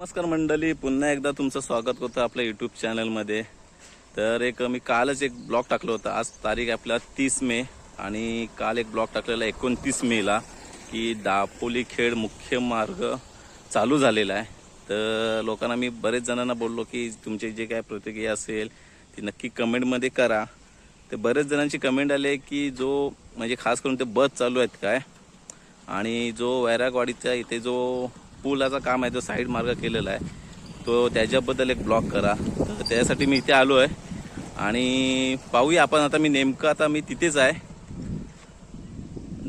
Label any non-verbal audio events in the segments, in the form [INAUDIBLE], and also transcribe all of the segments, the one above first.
नमस्कार मंडळी पुन्हा एकदा तुमचं स्वागत करतो आपल्या यूट्यूब चॅनलमध्ये तर एक मी कालच एक ब्लॉग टाकलं होतं. आज तारीख आपला तीस मे आणि काल एक ब्लॉग टाकलेला एकोणतीस मेला की दापोली खेड मुख्य मार्ग चालू झालेला आहे. तर लोकांना मी बरेच जणांना बोललो की तुमची जे काय प्रतिक्रिया असेल ती नक्की कमेंटमध्ये करा. तर बरेच जणांची कमेंट आले की जो म्हणजे खास करून ते बस चालू आहेत काय आणि जो वैरागवाडीचा इथे जो पुलाचा काम आहे तो साईड मार्ग केलेला आहे. तो त्याच्याबद्दल एक ब्लॉक करा. तर त्यासाठी मी इथे आलो आहे आणि पाहूया आपण आता मी नेमकं आता मी तिथेच आहे.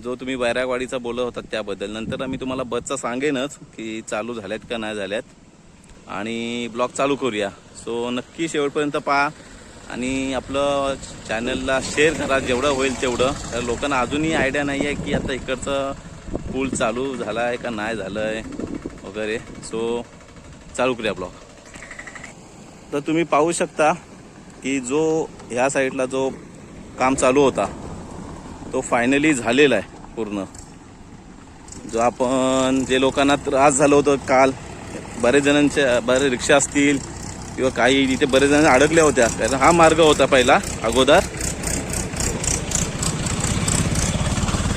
जो तुम्ही वैरागवाडीचा बोलत होता त्याबद्दल. नंतर मी तुम्हाला बसचा सांगेनच की चालू झाल्यात का नाही झाल्यात. आणि ब्लॉग चालू करूया. सो नक्की शेवटपर्यंत पहा. आणि आपलं चॅनलला शेअर करा. जेवढं होईल तेवढं. तर लोकांना अजूनही आयडिया नाही आहे की आता इकडचं पूल चालू झाला आहे का नाही झालं आहे वगैरे. सो चालू करूया ब्लॉग तर तुम्ही पाहू शकता की जो ह्या साईडला जो काम चालू होता तो फायनली झालेला आहे पूर्ण. जो आपण जे लोकांना त्रास झालं होतं काल बरेच जणांच्या बरे रिक्षा असतील किंवा काही इथे बरेच जण अडकल्या होत्या कारण हा मार्ग होता पहिला अगोदर.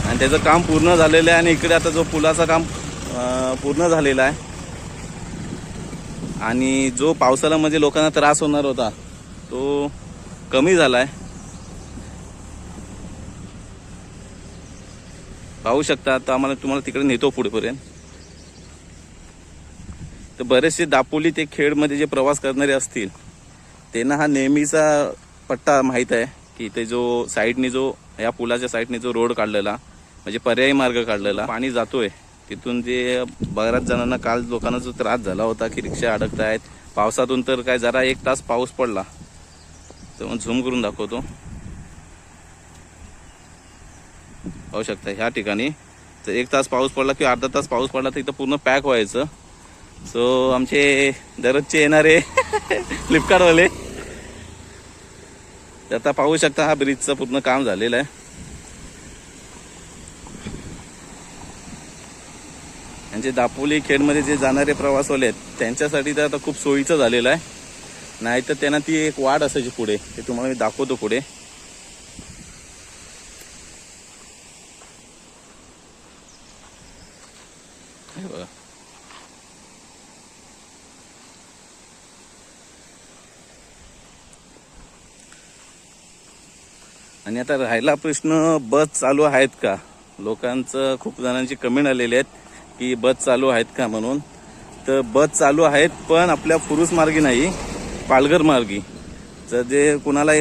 आणि त्याचं काम पूर्ण झालेलं आहे आणि इकडे आता जो पुलाचं काम पूर्ण झालेला आहे. आणि जो पावसाला म्हणजे लोकांना त्रास होणार होता तो कमी झाला आहे पाहू शकता आता आम्हाला तुम्हाला तिकडे नेतो पुढेपर्यंत. तर बरेचसे दापोली ते खेडमध्ये जे प्रवास करणारे असतील त्यांना हा नेहमीचा पट्टा माहीत आहे की ते जो साईडने जो या पुलाच्या साईडने जो रोड काढलेला म्हणजे पर्यायी मार्ग काढलेला पाणी जातोय. तिथून जे बऱ्याच जणांना काल लोकांना जो त्रास झाला होता की रिक्षा अडकत आहेत पावसातून तर काय जरा एक तास पाऊस पडला. तर मग झूम करून दाखवतो. पाहू शकता ह्या ठिकाणी तर एक तास पाऊस पडला किंवा अर्धा तास पाऊस पडला तर इथं पूर्ण पॅक व्हायचं. सो आमचे दररोजचे येणारे [LAUGHS] फ्लिपकार्टवाले तर आता पाहू शकता हा ब्रिजचं पूर्ण काम झालेलं आहे. म्हणजे दापोली खेडमध्ये जे जाणारे प्रवासवाले आहेत त्यांच्यासाठी तर आता खूप सोयीचं झालेलं आहे. नाही तर त्यांना ती एक वाट असायची पुढे. ते तुम्हाला मी दाखवतो पुढे. बघा. आणि आता राहिला प्रश्न बस चालू आहेत का? लोकांचं खूप जणांची कमेंट आलेली आहेत. की बस चालू आहेत का म्हणून? तर बस चालू आहेत पण आपल्या पुरुष मार्गी नाही पालघर मार्गी. तर जे कुणाला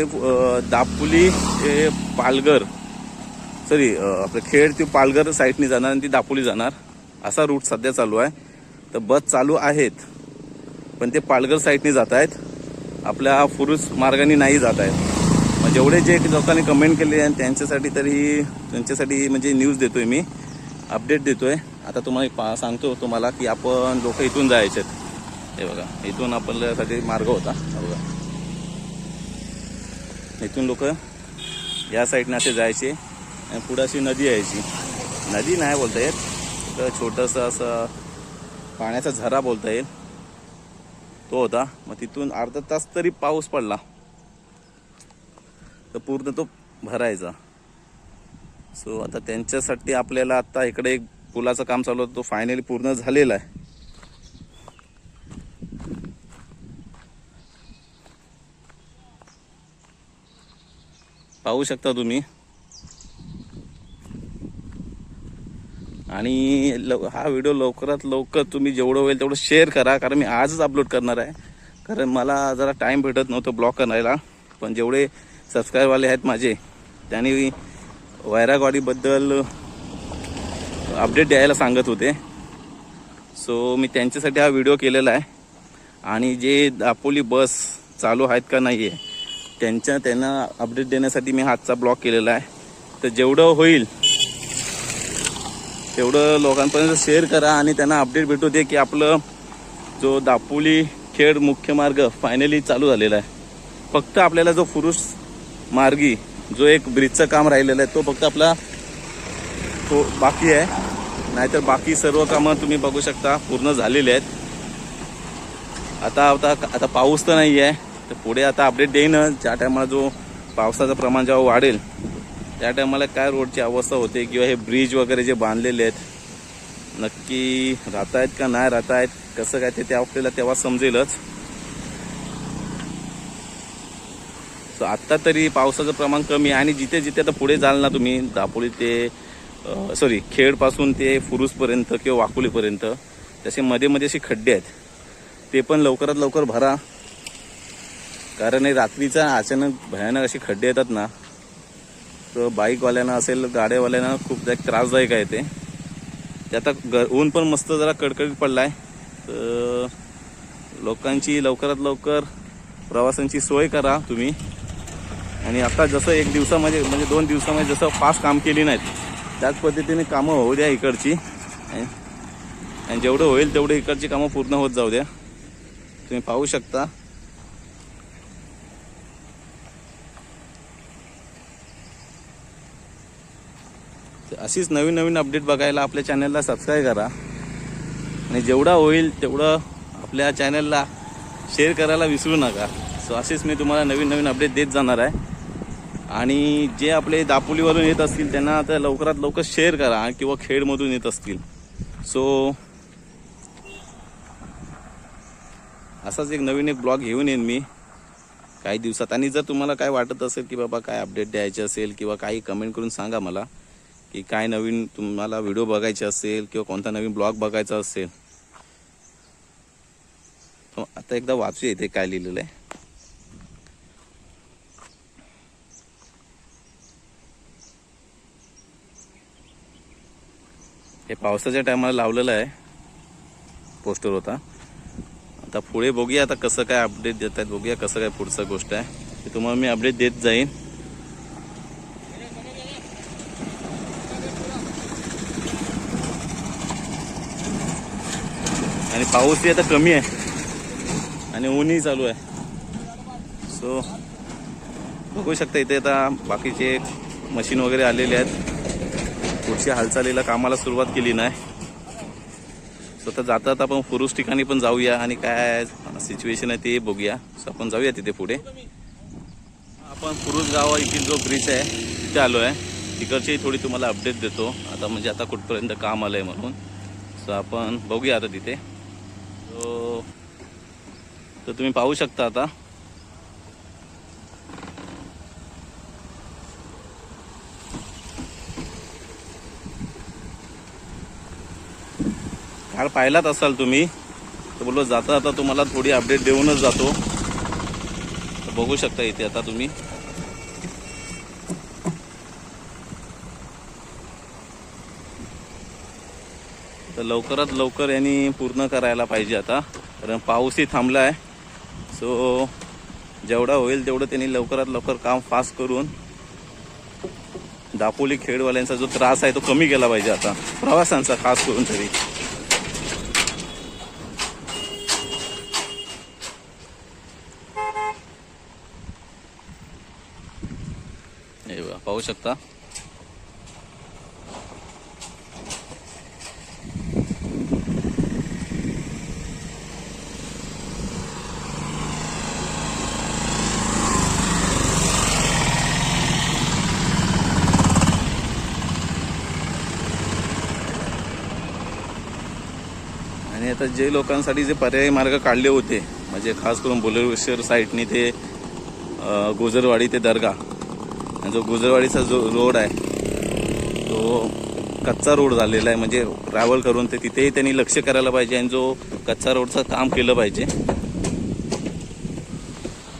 दापोली हे पालघर सॉरी आपलं खेड ती पालघर साईडनी जाणार आणि ती दापोली जाणार असा रूट सध्या चालू आहे. तर बस चालू आहेत पण ते पालघर साईडनी जात आहेत. आपल्या पुरुष मार्गाने नाही जात आहेत. मग जेवढे जे लोकांनी कमेंट केले आणि त्यांच्यासाठी तरी त्यांच्यासाठी म्हणजे न्यूज देतोय मी अपडेट देतोय. आता तुम्हाला एक पा सांगतो तुम्हाला की आपण लोक इथून जायचे हे बघा इथून आपल्यासाठी मार्ग होता. बघा. इथून लोक या साईडने असे जायचे आणि पुढं अशी नदी यायची. नदी नाही बोलता येत तर छोटंसं असं पाण्याचा झरा बोलता येईल. तो होता. मग तिथून अर्धा तास तरी पाऊस पडला. तर पूर्ण तो भरायचा. सो आता त्यांच्यासाठी आपल्याला आता इकडे एक पुलाचं काम चालू होतं तो फायनली पूर्ण झालेला आहे. पाहू शकता तुम्ही. आणि लव हा व्हिडिओ लवकरात लवकर तुम्ही जेवढं होईल तेवढं शेअर करा कारण मी आजच अपलोड करणार आहे. कारण मला जरा टाईम भेटत नव्हतं ब्लॉग करायला पण जेवढे सबस्क्राईबवाले आहेत माझे त्यांनी वैरागवाडीबद्दल अपडेट द्यायला सांगत होते. सो मी त्यांच्यासाठी हा व्हिडिओ केलेला आहे. आणि जे दापोली बस चालू आहेत का नाही आहे त्यांच्या त्यांना अपडेट देण्यासाठी मी हातचा ब्लॉक केलेला आहे. तर जेवढं होईल तेवढं लोकांपर्यंत शेअर करा आणि त्यांना अपडेट भेटू दे की आपलं जो दापोली खेड मुख्य मार्ग फायनली चालू झालेला आहे. फक्त आपल्याला जो पुरुष मार्गी जो एक ब्रिजचं काम राहिलेलं आहे तो फक्त आपला तो बाकी आहे. नाहीतर बाकी सर्व कामं तुम्ही बघू शकता पूर्ण झालेली आहेत. आता आता आता पाऊस तर नाही आहे तर पुढे आता अपडेट देईनच ज्या टायमाला जो पावसाचं प्रमाण जेव्हा वाढेल त्या टायमाला काय रोडची अवस्था होते किंवा हे ब्रिज वगैरे जे बांधलेले आहेत नक्की राहत आहेत का नाही राहत आहेत कसं काय ते ते आपल्याला तेव्हा समजेलच. सो आत्ता तरी पावसाचं प्रमाण कमी आहे आणि जिथे जिथे आता पुढे जाल ना तुम्ही दापोली ते सॉरी खेडपासून ते फुरूसपर्यंत किंवा वाकुलीपर्यंत तसे मध्ये मध्ये असे खड्डे आहेत ते पण लवकरात लवकर भरा. कारण हे रात्रीचा अचानक भयानक असे खड्डे येतात ना तर बाईकवाल्यांना असेल गाड्यावाल्यांना खूप त्रासदायक आहे ते. ते आता ग ऊन पण मस्त जरा कडकडीत पडला आहे तर लोकांची लवकरात लवकर प्रवासांची सोय करा तुम्ही. आणि आता जसं एक दिवसामध्ये म्हणजे दोन दिवसामध्ये जसं फास्ट काम केली नाहीत त्याच पद्धतीने कामं होऊ द्या इकडची. आणि जेवढं होईल तेवढं इकडची कामं पूर्ण होत जाऊ द्या. तुम्ही पाहू शकता. अशीच नवीन नवीन अपडेट बघायला आपल्या चॅनलला सबस्क्राईब करा. आणि जेवढा होईल तेवढं आपल्या चॅनलला शेअर करायला विसरू नका. सो असेच मी तुम्हाला नवीन नवीन अपडेट देत जाणार आहे. आणि जे आपले दापोलीवरून येत असतील त्यांना आता लवकरात लवकर शेअर करा किंवा खेडमधून येत असतील. सो असाच एक नवीन एक ब्लॉग घेऊन येईन मी काही दिवसात. आणि जर तुम्हाला काय वाटत असेल की बाबा काय अपडेट द्यायचे असेल किंवा काही कमेंट करून सांगा मला की काय नवीन तुम्हाला व्हिडिओ बघायचे असेल किंवा कोणता नवीन ब्लॉग बघायचा असेल. आता एकदा वाचू येते काय लिहिलेलं आहे. हे पावसाच्या टायमाला लावलेलं आहे. पोस्टर होता. आता पुढे बघूया आता कसं काय अपडेट देत आहेत. बघूया कसं काय पुढचं गोष्ट आहे. ते तुम्हाला मी अपडेट देत जाईन. आणि पाऊसही आता कमी आहे. आणि ऊनही चालू आहे. सो बघू शकता इथे आता बाकीचे मशीन वगैरे आलेले आहेत. पुढच्या हालचालीला कामाला सुरुवात केली नाही. सो जातात आपण पुरुष ठिकाणी पण जाऊया आणि काय सिच्युएशन आहे ते बघूया. सो आपण जाऊया तिथे पुढे. आपण पुरुष गावा येथील जो ब्रिज आहे तिथे आलो आहे तिकडचेही थोडी तुम्हाला अपडेट देतो. आता म्हणजे आता कुठपर्यंत काम आलं आहे म्हणून. सो आपण बघूया आता तिथे. सो तर तुम्ही पाहू शकता आता. काल पाहिलात असाल तुम्ही तर बोललो जाता जाता तुम्हाला थोडी अपडेट देऊनच जातो. तर बघू शकता इथे आता तुम्ही. तर लवकरात लवकर यांनी पूर्ण करायला पाहिजे आता कारण पाऊसही थांबला आहे सो जेवढा होईल तेवढं त्यांनी लवकरात लवकर काम फास्ट करून दापोली खेडवाल्यांचा जो त्रास आहे तो कमी केला पाहिजे आता प्रवासांचा खास करून तरी हे बघा, पाहू शकता. आणि आता जे लोकांसाठी जे पर्यायी मार्ग काढले होते म्हणजे खास करून बोलेश्वर साईटनी ते गोजरवाडी ते दर्गा जो गुजरवाडीचा जो रोड आहे तो कच्चा रोड झालेला आहे. म्हणजे ट्रॅव्हल करून ते तिथेही त्यांनी लक्ष करायला पाहिजे आणि जो कच्चा रोडचं काम केलं पाहिजे.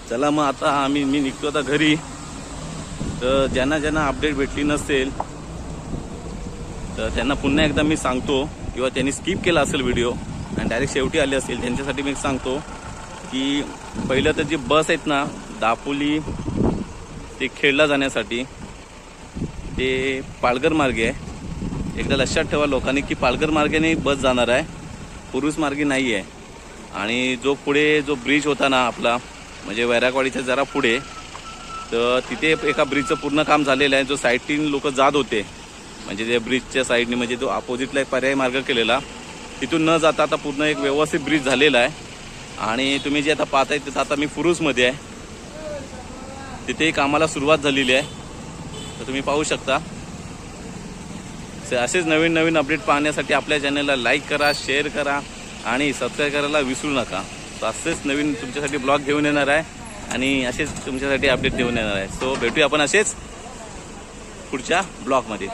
चला मग आता आम्ही मी निघतो आता घरी. तर ज्यांना ज्यांना अपडेट भेटली नसेल तर त्यांना पुन्हा एकदा मी सांगतो किंवा त्यांनी स्किप केला असेल व्हिडिओ आणि डायरेक्ट शेवटी आले असेल त्यांच्यासाठी मी सांगतो की पहिलं तर जी बस आहेत ना दापोली ते खेळला जाण्यासाठी ते पालघर मार्गे आहे. एकदा लक्षात ठेवा लोकांनी की पालघर मार्गेने बस जाणार आहे. पुरुष मार्गे नाही आहे. आणि जो पुढे जो ब्रिज होता ना आपला म्हणजे वैरागवाडीच्या जरा पुढे तर तिथे एका ब्रिजचं पूर्ण काम झालेलं आहे. जो साईडटीन लोक जात होते म्हणजे त्या ब्रिजच्या साईडने म्हणजे तो अपोजिटला एक पर्यायी मार्ग केलेला. तिथून न जाता आता पूर्ण एक व्यवस्थित ब्रिज झालेला आहे. आणि तुम्ही जे आता पाहताय तिथं आता मी पुरुषमध्ये आहे. तिथेही कामाला सुरुवात झालेली आहे. तर तुम्ही पाहू शकता. असेच नवीन नवीन अपडेट पाहण्यासाठी आपल्या चॅनलला लाईक करा शेअर करा आणि सबस्क्राईब करायला विसरू नका. तर असेच नवीन तुमच्यासाठी ब्लॉग घेऊन येणार आहे आणि असेच तुमच्यासाठी अपडेट घेऊन येणार आहे. सो भेटूया आपण असेच पुढच्या ब्लॉगमध्ये